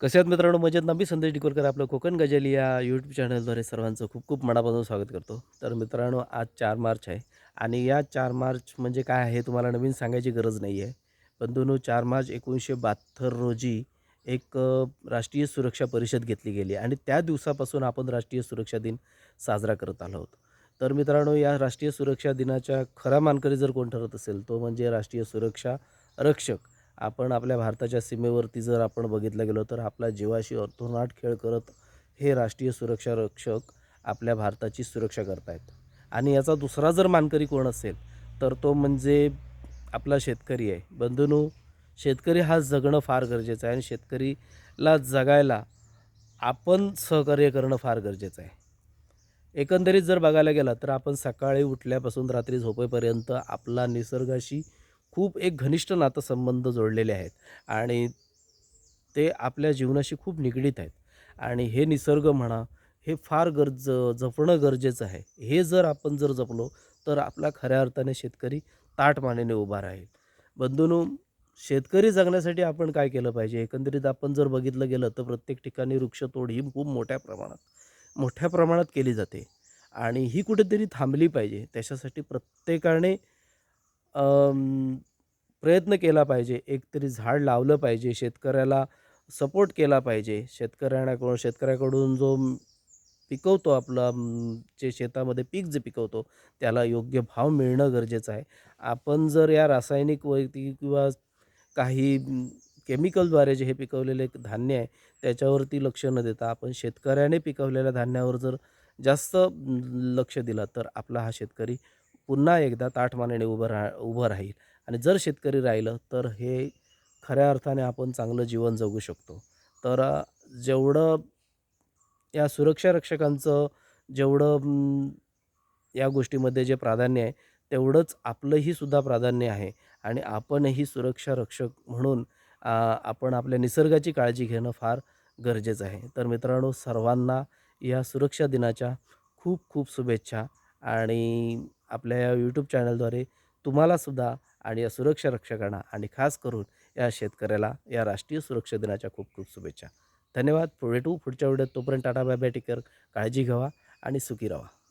कसे आहेत मित्रांनो? मजेत ना? मी संदेश डिकोरकर आपलं कोकण गजल या यूट्यूब चॅनलद्वारे सर्वांचं खूप खूप मनापासून स्वागत करतो. तर मित्रांनो आज चार मार्च आहे आणि या चार मार्च म्हणजे काय आहे तुम्हाला नवीन सांगायची गरज नाही आहे. परंतु चार मार्च एकोणीसशे बहात्तर रोजी एक राष्ट्रीय सुरक्षा परिषद घेतली गेली आणि त्या दिवसापासून आपण राष्ट्रीय सुरक्षा दिन साजरा करत आलो आहोत. तर मित्रांनो या राष्ट्रीय सुरक्षा दिनाच्या खरा मानकरी जर कोण ठरत असेल तो म्हणजे राष्ट्रीय सुरक्षा रक्षक. आपण आपल्या भारताच्या सीमेवरती जर आपण बघितलं गेलो तर आपला जीवाशी अर्थोनाट खेळ करत हे राष्ट्रीय सुरक्षा रक्षक आपल्या भारताची सुरक्षा करतायत. आणि याचा दुसरा जर मानकरी कोण असेल तर तो म्हणजे आपला शेतकरी आहे. बंधूनू शेतकरी हा जगणं फार गरजेचं आहे आणि शेतकरीला जगायला आपण सहकार्य करणं फार गरजेचं आहे. एकंदरीत जर बघायला गेला तर आपण सकाळी उठल्यापासून रात्री झोपेपर्यंत आपला निसर्गाशी खूप एक घनिष्ठ नातंसंबंध जोडलेले आहेत आणि ते आपल्या जीवनाशी खूप निगडीत आहेत. आणि हे निसर्ग म्हणा हे फार गरज जपणं गरजेचं आहे. हे जर आपण जर जपलो तर आपला खऱ्या अर्थाने शेतकरी ताट मानेने उभा राहील. बंधूनो शेतकरी जगण्यासाठी आपण काय केलं पाहिजे? एकंदरीत आपण जर बघितलं गेलं तर प्रत्येक ठिकाणी वृक्षतोड ही खूप मोठ्या प्रमाणात मोठ्या प्रमाणात केली जाते. आणि ही कुठेतरी थांबली पाहिजे. त्याच्यासाठी प्रत्येकाने प्रयत्न केला पाहिजे. एकतरी झाड लावलं पाहिजे. शेतकऱ्याला सपोर्ट केला पाहिजे. शेतकऱ्यांकडून शेतकऱ्याकडून जो पिकवतो आपला जे शेतामध्ये पीक जे पिकवतो त्याला योग्य भाव मिळणं गरजेचं आहे. आपण जर या रासायनिक वैती किंवा काही केमिकलद्वारे जे हे पिकवलेले धान्य आहे त्याच्यावरती लक्ष न देता आपण शेतकऱ्याने पिकवलेल्या धान्यावर जर जास्त लक्ष दिलं तर आपला हा शेतकरी पुन्हा एकदा ताठमानेने उभं राहा उभं राहील. आणि जर शेतकरी राहिलं तर हे खऱ्या अर्थाने आपण चांगलं जीवन जगू शकतो. तर जेवढं या सुरक्षा रक्षकांचं जेवढं या गोष्टीमध्ये जे प्राधान्य आहे तेवढंच आपलंही सुद्धा प्राधान्य आहे. आणि आपणही सुरक्षा रक्षक म्हणून आपण आपल्या निसर्गाची काळजी घेणं फार गरजेचं आहे. तर मित्रांनो सर्वांना या सुरक्षा दिनाच्या खूप खूप शुभेच्छा आणि आपल्या या यूट्यूब चॅनलद्वारे तुम्हालासुद्धा आणि या सुरक्षा रक्षकांना आणि खास करून या शेतकऱ्याला या राष्ट्रीय सुरक्षा दिनाच्या खूप खूप शुभेच्छा. धन्यवाद. भेटू पुढच्या व्हिडिओत तोपर्यंत टाटा बाय बाय टेकर काळजी घ्यावा आणि सुखी राहा